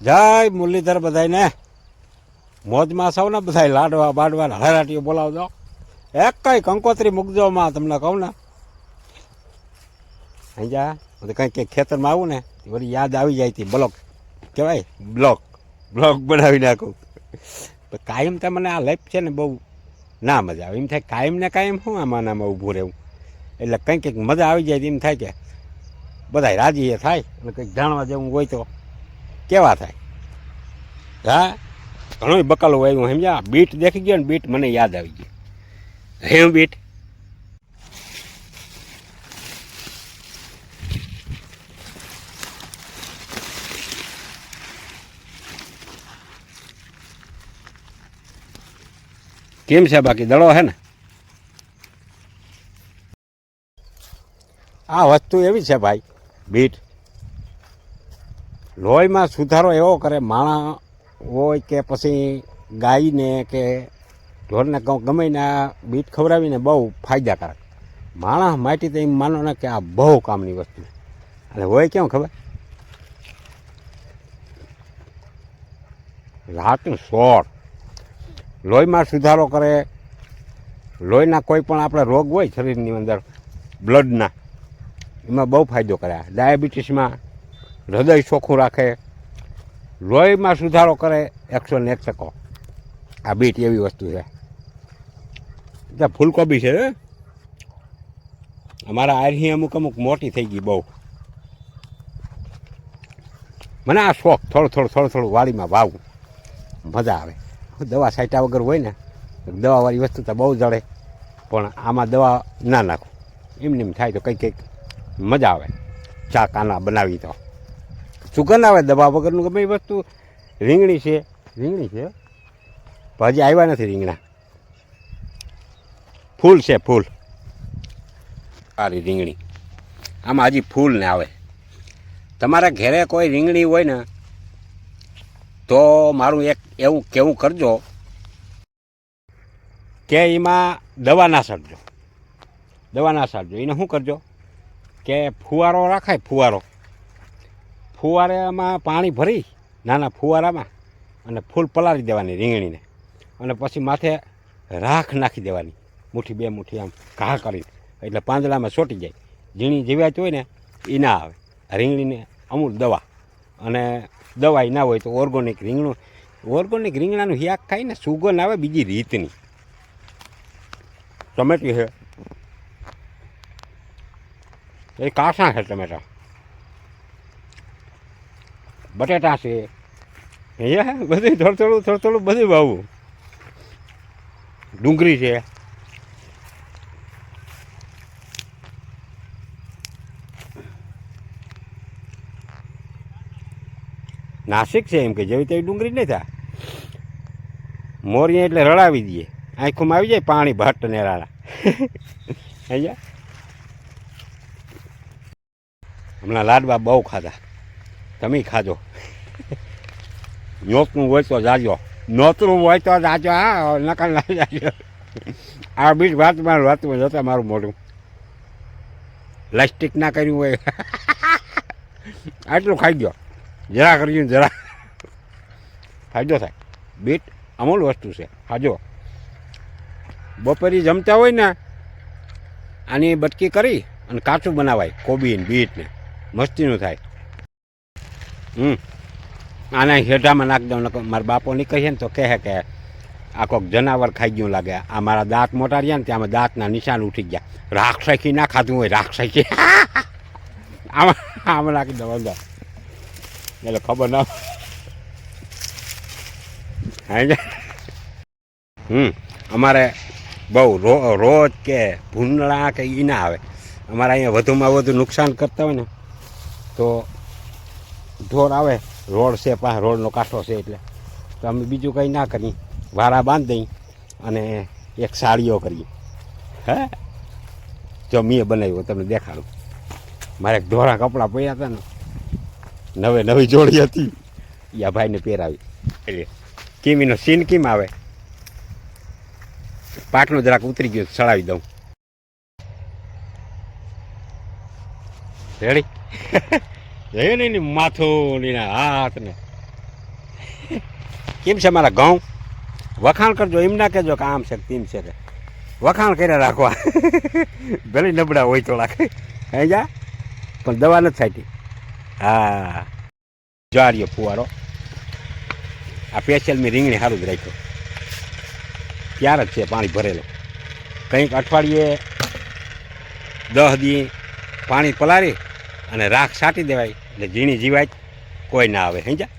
જય મુરલીધર બધાયને. મોજમાં સૌ ને બધાય લાડવા બાડવા હરાટીઓ બોલાવજો. એક કઈ કંકોત્રી મૂકજો માં તમને કહું ને. અહીંયા બધે કંઈક કંઈક ખેતરમાં આવું ને વળી યાદ આવી જાય તી બ્લોક. કહેવાય બ્લોક. બ્લોક બનાવી નાખું. કાયમ તો મને આ લાઈફ છે ને બહુ ના મજા આવે. એમ થાય કાયમ ને કાયમ શું આમાં નામાં ઊભું રહેવું? એટલે કંઈક કંઈક મજા આવી જાય એમ થાય કે બધાય રાજી એ થાય અને કંઈક જાણવા જેવું હોય તો કેવા થાય? હા? ઘણો બકાલો આવ્યું સમજ્યા? બીટ દેખી ગયો ને બીટ મને યાદ આવી ગઈ હેમ બીટ? કેમ છે બાકી? દડો હે ને? આ વસ્તુ એવી છે ભાઈ, બીટ. લોહીમાં સુધારો એવો કરે, માણા હોય કે પછી ગાયને કે ઢોરને ગમે ને બીટ ખવડાવીને બહુ ફાયદાકારક. માણસ માટી તો એમ માનો ને કે આ બહુ કામની વસ્તુ. અને હોય કેમ ખબર? રાતનું સોળ. લોહીમાં સુધારો કરે, લોહીના કોઈ પણ આપણે રોગ હોય શરીરની અંદર, બ્લડના, એમાં બહુ ફાયદો કર્યા. ડાયાબિટીસમાં હૃદય ચોખ્ખું રાખે, લોહીમાં સુધારો કરે એકસો ને એક ટકો આ બીટ એવી વસ્તુ છે. ત્યાં ફૂલકોબી છે. અમારા આરહી અમુક અમુક મોટી થઈ ગઈ બહુ. મને આ શોખ, થોડું થોડું થોડું થોડું વાડીમાં વાવું. મજા આવે. દવા સાઈટા વગર હોય ને, દવાવાળી વસ્તુ તો બહુ જડે. પણ આમાં દવા ના નાખું. એમને એમ થાય તો કંઈક કંઈક મજા આવે. ચા કાના બનાવી તો. સુગંધ આવે દવા વગરનું ગમે એ વસ્તુ. રીંગણી છે. રીંગણી છે હજી આવ્યા નથી રીંગણા. ફૂલ છે, ફૂલ. સારી રીંગણી. આમાં હજી ફૂલ ને આવે. તમારા ઘરે કોઈ રીંગણી હોય ને, તો મારું એક એવું કેવું કરજો કે એમાં દવા ના છાંટજો. દવા ના છાંટજો. એને શું કરજો? કે ફુવારો રાખાય, ફુવારો. ફુવારામાં પાણી ભરી નાના ફુવારામાં અને ફૂલ પલાળી દેવાની રીંગણીને. અને પછી માથે રાખ નાખી દેવાની. મુઠ્ઠી બે મુઠ્ઠી આમ ઘા કરીને. એટલે પાંદડામાં ચોટી જાય. ઝીણી જીવાત હોય ને એ ના આવે. રીંગણીને અમૂલ દવા. અને દવા ના હોય તો ઓર્ગોનિક રીંગણું. ઓર્ગોનિક રીંગણાનું હિયાક ખાય ને સુગંધ આવે બીજી રીતની. ટમેટી છે. એ કાસા છે ટમેટા. બટેટા છે. અહીંયા બધું થોડું થોડું થોડું થોડું બધું વાવવું. ડુંગળી છે. નાસિક છે એમ કે, જેવી તેવી ડુંગળી નહીં થાય. મોરિયા એટલે રડાવી દઈએ. આંખોમાં આવી જાય પાણી ભટ્ટ ને રાડા અહીંયા. હમણાં લાડવા બહુ ખાધા. તમે ખાજો. નોતનું હોય તો જાજો. નોતરું હોય તો જાજો, હા નકલ ના જાજો. આ બીજ મારું વાતમાં જતા મારું મોઢું. પ્લાસ્ટિક ના કર્યું હોય. આટલું ખાઈ ગયો. જરા કર્યું, જરા. ફાયદો થાય બીટ અમૂલ વસ્તુ છે. ખાજો. બપોરી જમતા હોય ને, આની બટકી કરી અને કાચું બનાવાય કોબી ને બીટને. મસ્તીનું થાય. હમ. આના હેઠામાં નાખ દઉં મારા બાપોની કહીએ ને તો કહે કે આ કોઈક જનાવર ખાઈ ગયું લાગે. આ મારા દાંત મોટા રહ્યા ને ત્યાં દાંતના નિશાન ઉઠી ગયા. રાક્ષસી ના ખાધું હોય રાક્ષસી. આમાં આમાં નાખી દઉં અંદર. એટલે ખબર ના હમ. અમારે બહુ રો રોજ કે ભૂંડળા કે એ ના આવે. અમારે અહીંયા વધુમાં વધુ નુકસાન કરતા હોય ને, તો ઢોર આવે, રોડ છે પાસે રોડનો કાંઠો છે એટલે. તો અમે બીજું કંઈ ના કરીએ. વારા બાંધી દઈ અને એક સાડીઓ કરીએ. હે? જો મેં બનાવ્યો, તમને દેખાડું. મારે ધોળા કપડાં પડ્યા હતા ને, નવે નવી જોડી હતી. એ ભાઈને પહેરાવી. એટલે, કિમીનો સીન કેમ આવે? પાટનું જરાક ઉતરી ગયો, ચડાવી દઉં. રેડી જોયું ને એની માથું ને એના હાથ ને. કેમ છે મારા ઘઉં? વખાણ કરજો, એમ ના કહેજો કે આમ છે તેમ છે કે વખાણ કર્યા રાખવા. ભલે નબળા હોય થોડાક. હે જા. પણ દવા નથી થાતી હા. જારીયો ફુવારો. આ સ્પેશિયલ મેં રીંગણી સારું જ રાખ્યો. ત્યારે જ છે પાણી ભરેલું. કંઈક અઠવાડિયે દસ દી પાણી પલાળી અને રાખ છાંટી દેવાય એટલે ઝીણી જીવાય કોઈ ના આવે સમજ્યા?